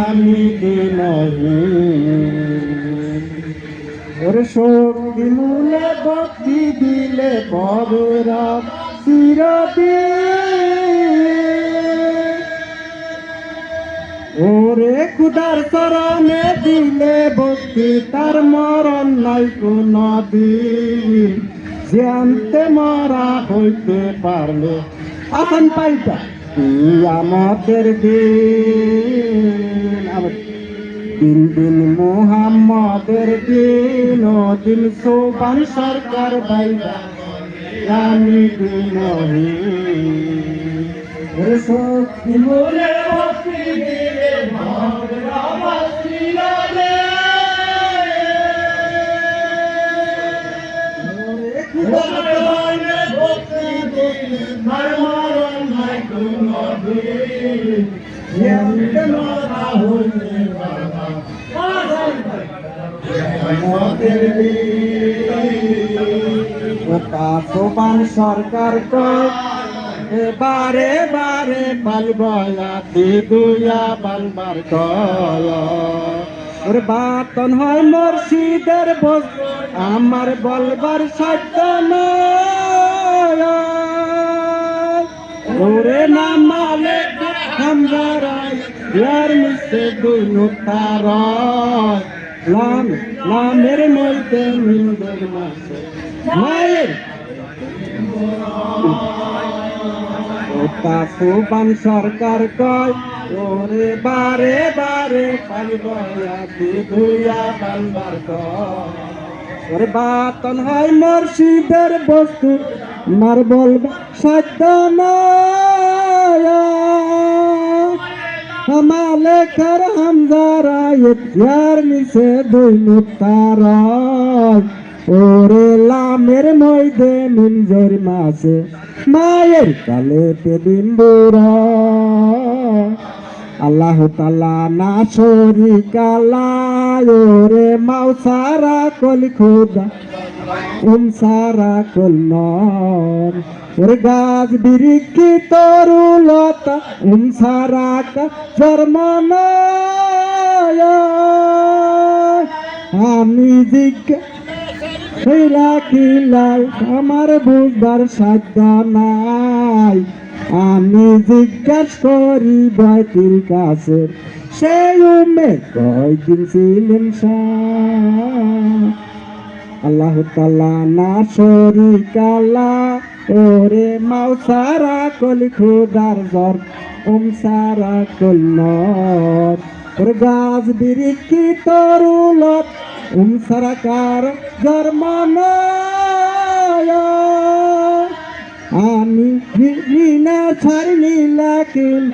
আমি দিনহীন ওরে শক্তি মূলে ভক্তি দিলে পরেরা চিরদিন। ওরে খুদার চরণে দিলে ভক্তি, তার মরণ নাই কোন দিন। জানতে মরা হইতে পারলে, আসান পাইতা আমাদের দিন দিন দিন মুহাম্মদের দিন দিন সোবান সরকার বাইবা ভক্তি দিলে মরণ সোপান সরকার এবারে বারে পালবয়া দুয়া বালবার বাতন হয় মুর্শিদের বস আমার বলবার সাধ্য নয় ইয়ার মিশে দুই নুতারয় লাম, লামের মধ্যে মায়ের। ওটা সরকার কয়, ওরে বারে বারে ওরে বাতন হয় মুর্শিদের বস্তু মার বলবা সাধ্য নয় আমালে কর হামজারা ইয়ার নিচে দুই মুতারায়। ওরে লামের মধ্যে মিনজর মাসে মায়ের কালে পেদিন আল্লাহ তালা না শরিকালা ওরে মাউসারা কল খুদা। সারা কল নর ওরে গাছ বিরিকি তরুলতা সারা কা জন্ম আমি জিজ্ঞাসা রাখিলাই আমার বুঝবার সাধ্য নাই। আমি জিজ্ঞাস করি বাকির কাছে সেই উমে কয়দিন ছিলেন শাহ আল্লাহ তালা না শরিকালা ওরে মাও সারা কলি খুদার জ্বর ওম সারা কল ওরে গাছ বিরিকি তরুলত ওম সারা কার জন্ম আমি না ছাড়লি লাকিন,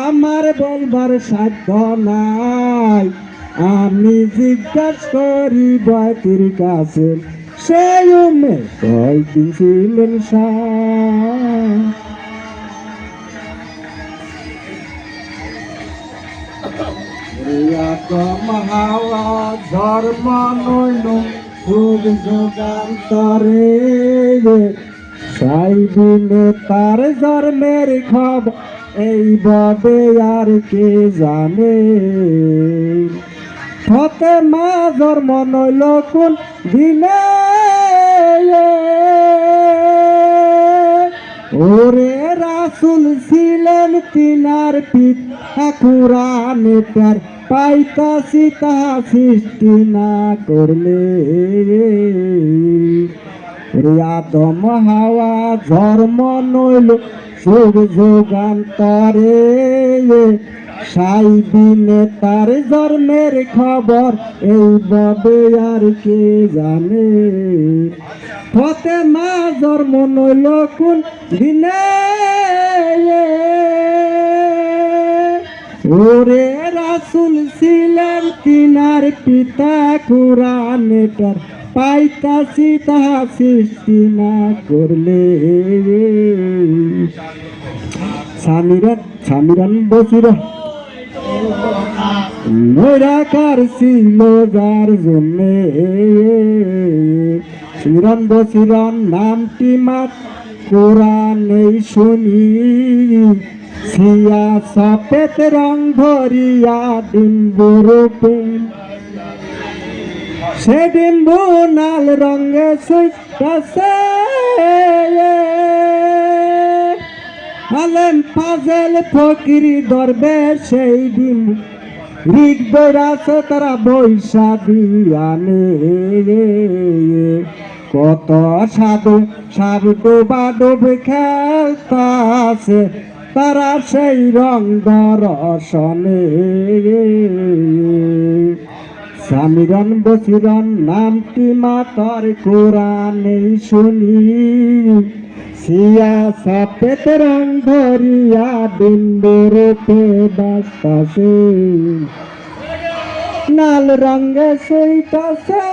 আমার বলবার সাধ্য নাই। আমি জিজ্ঞাস করি বাতির কাছে সেই উমে কয়দিন ছিলেন মহাওয়া তার জন্মের খবর এই ববে আর কে জানে ফতে মা জন্ম নইল কোন দিনে। ওরে রাসুল ছিলেন তিনার পিত কুরানে তার পাইতাছি, তাহা সৃষ্টি না করলে। আদম হাওয়া ধর্ম নইল সুখ যুগান্তরে। সাইবিনে তার জন্মের খবর, এই ববে আর কে জানে? ফতে মা জন্ম নইল কোন দিনে? ওরে রাসুল ছিলেন তিনার পিতা কুরানেটার পাইতাছি, তাহা সৃষ্টি না করলে। সামিরান সামিরান বসির। নৈরাকার ছিল যার জন্যে। সিরান বসিরান নামটি মাত কোরআন শুনি। সিয়া সপেত রং ধরিয়া ডিম্বুরূপে সে ডিম্বু নাল রঙে সুইটাছে আলেম ফাজেল ফকিরি ধরবে সেই ডিম্বু রিক বেড়াছে তারা বৈশা দিয়ানে কত সাধু সাধু ডোবে খেলতাছে, তারা সেই রং দর্শনে। সামিরন বসিরন নামটি মাতার কোরআনে শুনি। সিয়া সপেত রং ধরিয়া বিন্দুরূপে বাস্তাসে লাল রঙে সইতাছে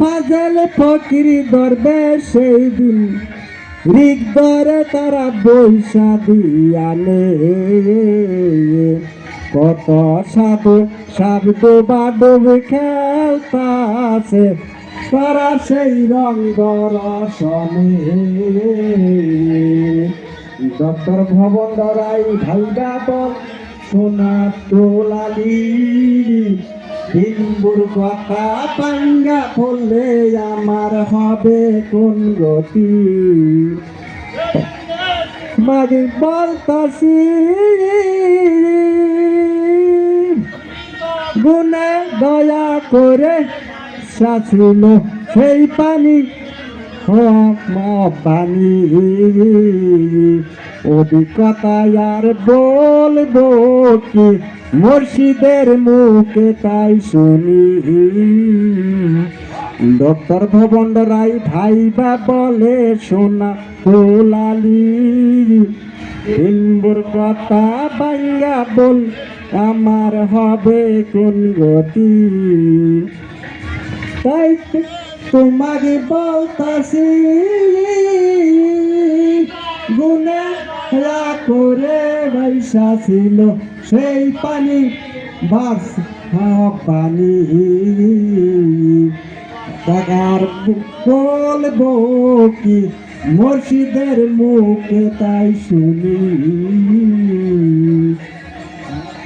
পাজল ফকিরি ধরবে সেই দিন। রিক ধরে তারা বৈশা দিয়ালে কত সাধু সাধু বাডুব খেলতাছে। তারা সেই রঙ রসনে ডক্টর ভবন রাই ভাইবা বল সোনা তোলালি। হিন্দুর কথা পাঙ্গা বললে আমার হবে কোন গতি? মাগে বলতাছি গুনে দয়া করে শাসিল সেই পানি। পানি অভিজ্ঞতা আর বলব কি, মুর্শিদের মুখে তাই শুনি। ডক্টর ভবন রাই ভাইবা বলে সোনা কোলালি। হিন্দুর কথা বাঙ্গা বল, আমার হবে কোন গতি? তাই তোমাকে বলতাছি গুনে করে বৈশা ছিল। সেই পানি বাস পানি। টাকার বলব কি, মুর্শিদের মুখে তাই শুনি।